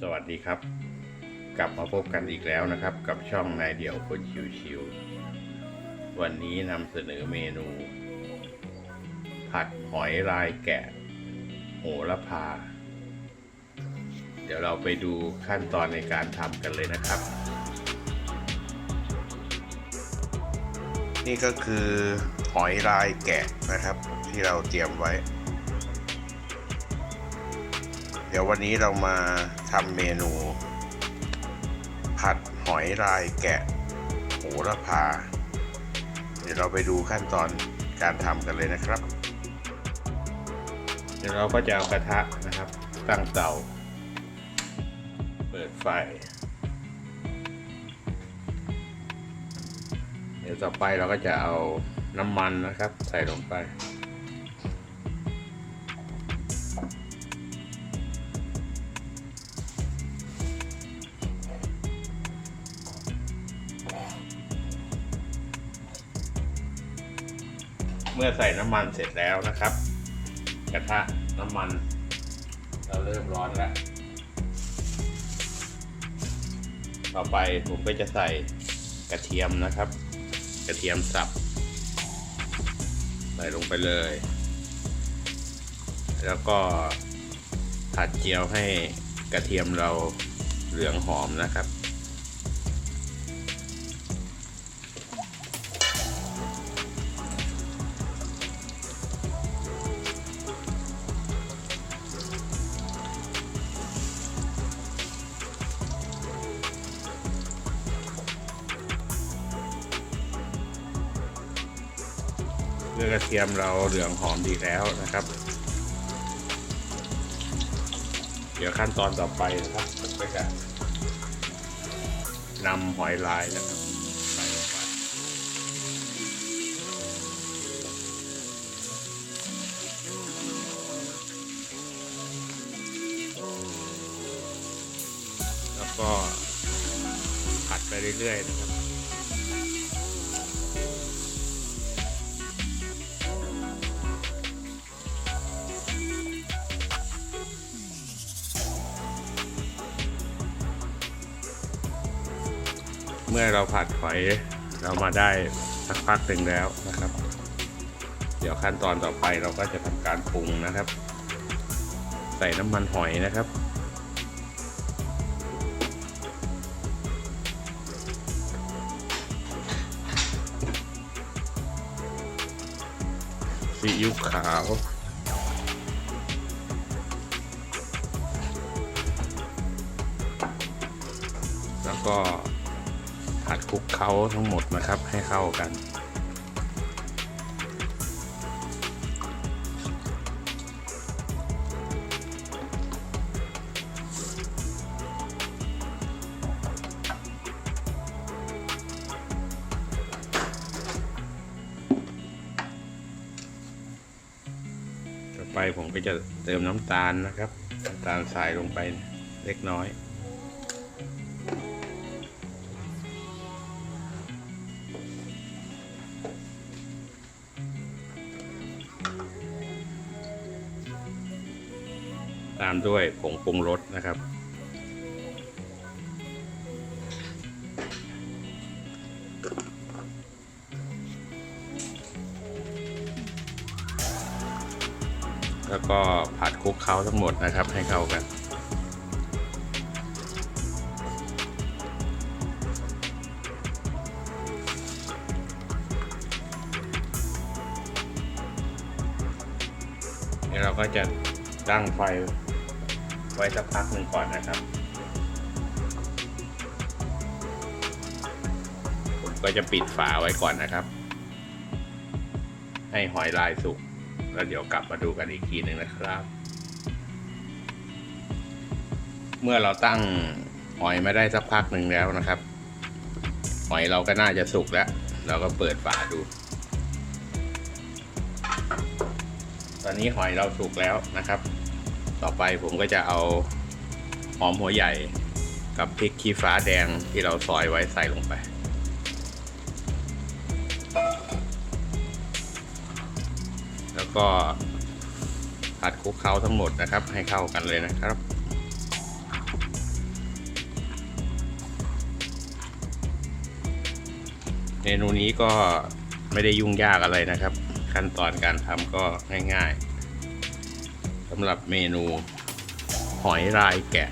สวัสดีครับ กลับมาพบกันอีกแล้วนะครับ กับช่องนายเดี่ยวคนชิวๆวันนี้นำเสนอเมนู ผัดหอยลายแกะ โหระพา เดี๋ยวเราไปดูขั้นตอนในการทำกันเลยนะครับ นี่ก็คือหอยลายแกะนะครับ ที่เราเตรียมไว้ เดี๋ยววันนี้เรามาทำเมนู ผัดหอยลายแกะโหระพา เดี๋ยวเราไปดูขั้นตอนการทำกันเลยนะครับ เดี๋ยวเราก็จะเอากระทะนะครับ ตั้งเตา เปิดไฟ เดี๋ยวต่อไปเราก็จะเอาน้ำมันนะครับ ใส่ลงไป เมื่อใส่น้ำมันเสร็จแล้วนะครับ กระทะน้ำมันเราเริ่มร้อนแล้ว ต่อไปผมก็จะใส่กระเทียมนะครับ กระเทียมสับ ใส่ลงไปเลย แล้วก็ผัดเจียวให้กระเทียมเราเหลืองหอมนะครับ เมื่อกระเทียมเราเหลืองหอมดีแล้วนะครับ เดี๋ยวขั้นตอนต่อไปนะครับผมก็จะนำหอยลายนะครับใส่ลงไปแล้วก็ผัดไปเรื่อยๆนะครับ เมื่อเราผัดหอยเรามาได้สักพักหนึ่งแล้วนะครับ เดี๋ยวขั้นตอนต่อไปเราก็จะทำการปรุงนะครับ ใส่น้ำมันหอยนะครับซีอิ๊วขาวแล้วก็ ผัดคลุกเคล้าทั้งหมดนะครับให้เข้ากันต่อไปผมก็จะเติมน้ำตาลนะครับ น้ำตาลใส่ลงไปเล็กน้อย ตามด้วยผงปรุงรสนะครับ แล้วก็ผัดคลุกเคล้าทั้งหมดนะครับให้เข้ากันเดี๋ยวเราก็จะตั้งไฟ ไว้สักพักหนึ่งก่อนนะครับผมก็จะปิดฝาไว้ก่อนนะครับ ให้หอยลายสุก แล้วเดี๋ยวกลับมาดูกันอีกทีหนึ่งนะครับ เมื่อเราตั้งหอยมาได้สักพักหนึ่งแล้วนะครับ หอยเราก็น่าจะสุกแล้ว เราก็เปิดฝาดู ตอนนี้หอยเราสุกแล้วนะครับ ต่อไปผมก็จะเอาหอมหัวใหญ่กับพริกขี้ฟ้าแดงที่เราซอยไว้ใส่ลงไป แล้วก็ผัดคลุกเคล้าทั้งหมดนะครับ ให้เข้ากันเลยนะครับ เมนูนี้ก็ไม่ได้ยุ่งยากอะไรนะครับ ขั้นตอนการทำก็ง่ายๆ สำหรับเมนูหอยลายแกะ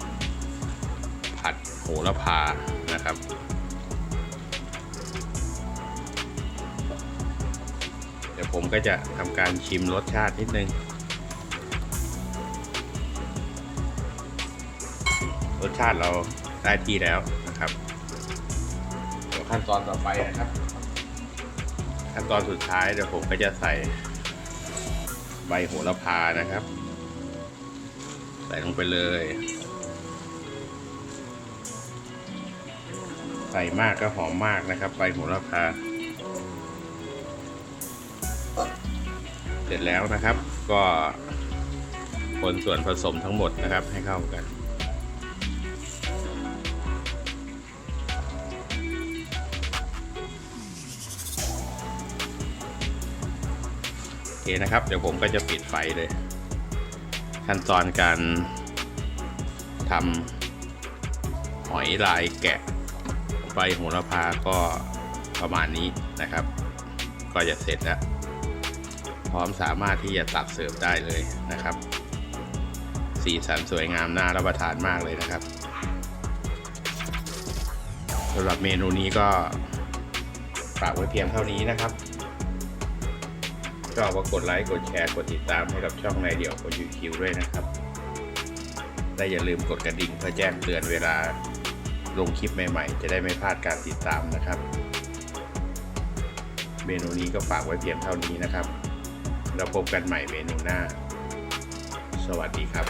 ผัดโหระพานะครับ เดี๋ยวผมก็จะทำการชิมรสชาตินิดนึง รสชาติเราได้ที่แล้วนะครับ เดี๋ยวขั้นตอนต่อไปนะครับ ขั้นตอนสุดท้ายเดี๋ยวผมก็จะใส่ใบโหระพานะครับ ใส่ลงไปเลย ใส่มากก็หอมมากนะครับใบโหระพาเสร็จแล้วนะครับ ก็คนส่วนผสมทั้งหมดนะครับให้เข้ากันโอเคนะครับ เดี๋ยวผมก็จะปิดไฟเลย ขั้นตอนการทำหอยลายแกะใบโหระพาก็ประมาณนี้นะครับ ก็จะเสร็จแล้ว พร้อมสามารถที่จะตักเสิร์ฟได้เลยนะครับ สีสันสวยงามน่ารับประทานมากเลยนะครับสำหรับเมนูนี้ก็ฝากไว้เพียงเท่านี้นะครับ ชอบก็กดไลค์กดแชร์กดติดตามให้กับช่องในเดี่ยวกดยูคิวด้วยนะครับและอย่าลืมกดกระดิ่งเพื่อแจ้งเตือนเวลาลงคลิปใหม่ๆ จะได้ไม่พลาดการติดตามนะครับ เมนูนี้ก็ฝากไว้เพียงเท่านี้นะครับ เราพบกันใหม่เมนูหน้า สวัสดีครับ